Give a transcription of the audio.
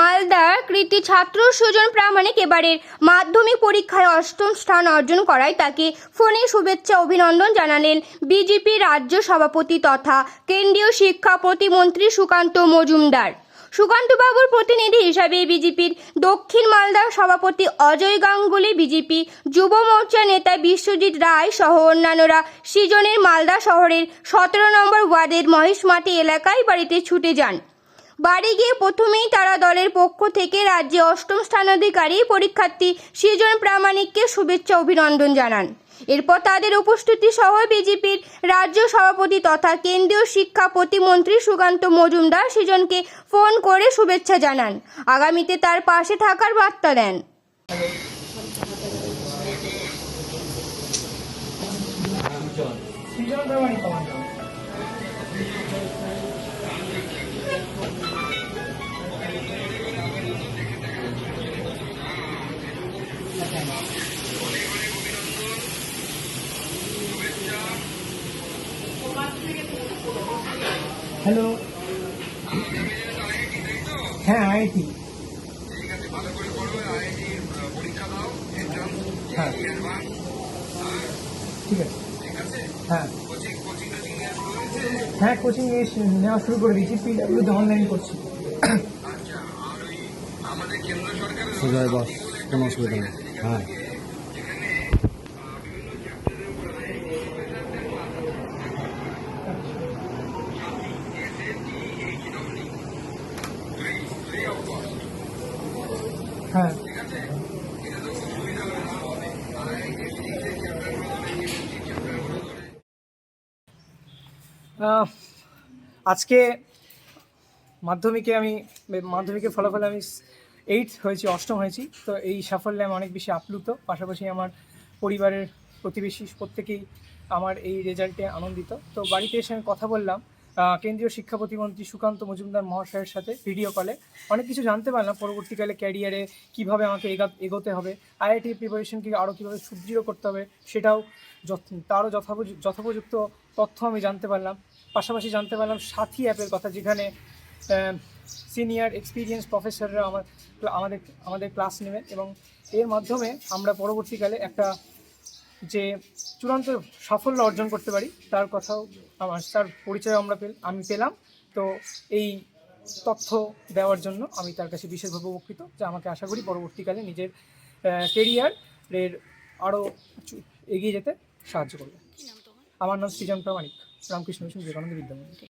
মালদার কৃতি ছাত্র সুজন প্রামাণিক এবারের মাধ্যমিক পরীক্ষায় অষ্টম স্থান অর্জন করায় তাকে ফোনে শুভেচ্ছা অভিনন্দন জানালেন বিজেপি রাজ্য সভাপতি তথা কেন্দ্রীয় শিক্ষা প্রতিমন্ত্রী সুকান্ত মজুমদার। সুকান্তবাবুর প্রতিনিধি হিসাবে বিজেপির দক্ষিণ মালদার সভাপতি অজয় গাঙ্গুলি, বিজেপি যুব মোর্চা নেতা বিশ্বজিৎ রায় সহ অন্যান্যরা সৃজনের মালদা শহরের সতেরো নম্বর ওয়ার্ডের মহেশমাটি এলাকায় বাড়িতে ছুটে যান। বাড়ি গিয়ে প্রথমেই তারা দলের পক্ষ থেকে রাজ্যে অষ্টম স্থানাধিকারী পরীক্ষার্থী সৃজন প্রামাণিককে শুভেচ্ছা অভিনন্দন জানান। এরপর তাদের উপস্থিতি সহ বিজেপির রাজ্য সভাপতি তথা কেন্দ্রীয় শিক্ষা প্রতিমন্ত্রী সুকান্ত মজুমদার সৃজনকে ফোন করে শুভেচ্ছা জানান। আগামীতে তার পাশে থাকার বার্তা দেন। সৃজন হ্যালো। হ্যাঁ আইআইটি হ্যাঁ। ঠিক আছে। হ্যাঁ। হ্যাঁ কোচিং নেওয়া শুরু করে দিয়েছি। পিডাব্লিউতে অনলাইন করছি। সুজয় বস, কোনো অসুবিধা নেই। হ্যাঁ। হ্যাঁ। আজকে মাধ্যমিকে আমি মাধ্যমিকের ফলাফলে আমি এইট হয়েছি, অষ্টম হয়েছি। তো এই সাফল্যে আমি অনেক বেশি আপ্লুত। পাশাপাশি আমার পরিবারের প্রতিবেশী প্রত্যেকেই আমার এই রেজাল্টে আনন্দিত। তো বাড়িতে এসে আমি কথা বললাম। কেন্দ্রীয় শিক্ষা প্রতিমন্ত্রী সুকান্ত মজুমদার মহাশয়ের সাথে ভিডিও কলে অনেক কিছু জানতে পারলাম পরবর্তীকালে ক্যারিয়ারে কীভাবে আমাকে এগা- এগোতে হবে আইআইটি প্রিপারেশনকে আরও কীভাবে সুদৃঢ় করতে হবে সেটাও তারও যথাপযু- যথোপযুক্ত তথ্য আমি জানতে পারলাম। পাশাপাশি জানতে পারলাম সাথী অ্যাপের কথা যেখানে সিনিয়র এক্সপিরিয়েন্স প্রফেসররা আমার আমাদের আমাদের ক্লাস নেবেন এবং এর মাধ্যমে আমরা পরবর্তীকালে একটা যে চূড়ান্ত সাফল্য অর্জন করতে পারি। তার কথাও আমার তার পরিচয় আমরা পেল আমি পেলাম। তো এই তথ্য দেওয়ার জন্য আমি তার কাছে বিশেষভাবে উপকৃত যে আমাকে আশা করি পরবর্তীকালে নিজের কেরিয়ারের আরও এগিয়ে যেতে সাহায্য করবে। আমার নাম সৃজন প্রামাণিক রামকৃষ্ণ মিশন বিবেকানন্দ বিদ্যামন্দির।